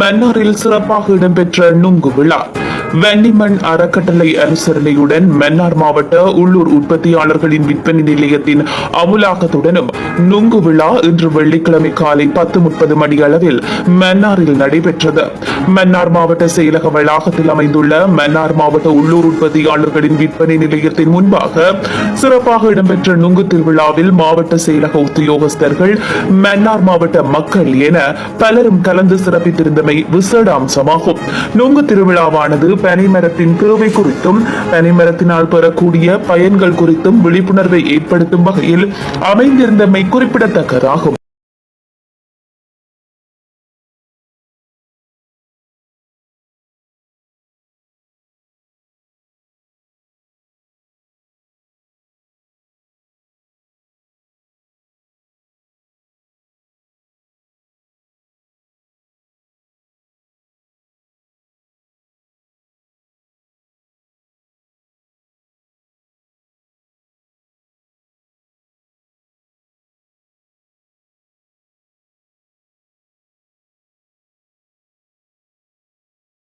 மன்னாரில் சிறப்பாக இடம்பெற்ற நுங்கு விழா. வெண்ணிமண் அறக்கட்டளை அனுசரணையுடன் மன்னார் மாவட்ட உள்ளூர் உற்பத்தியாளர்களின் விற்பனை நிலையத்தின் அமுலாக்கத்துடனும் நுங்கு விழா இன்று வெள்ளிக்கிழமை காலை பத்து முப்பது மணி அளவில் மன்னாரில் நடைபெற்றது. மன்னார் மாவட்ட செயலக வளாகத்தில் அமைந்துள்ள மன்னார் மாவட்ட உள்ளூர் உற்பத்தியாளர்களின் விற்பனை நிலையத்தின் முன்பாக சிறப்பாக இடம்பெற்ற நுங்கு திருவிழாவில் மாவட்ட செயலக உத்தியோகஸ்தர்கள் மன்னார் மாவட்ட மக்கள் என பலரும் கலந்து சிறப்பித்திருந்தமை விசேட அம்சமாகும். நுங்கு திருவிழாவானது பனைமரத்தின் தேவை குறித்தும் பனைமரத்தினால் பெறக்கூடிய பயன்கள் குறித்தும் விழிப்புணர்வை ஏற்படுத்தும் வகையில் அமைந்திருந்தமை குறிப்பிடத்தக்கதாகும்.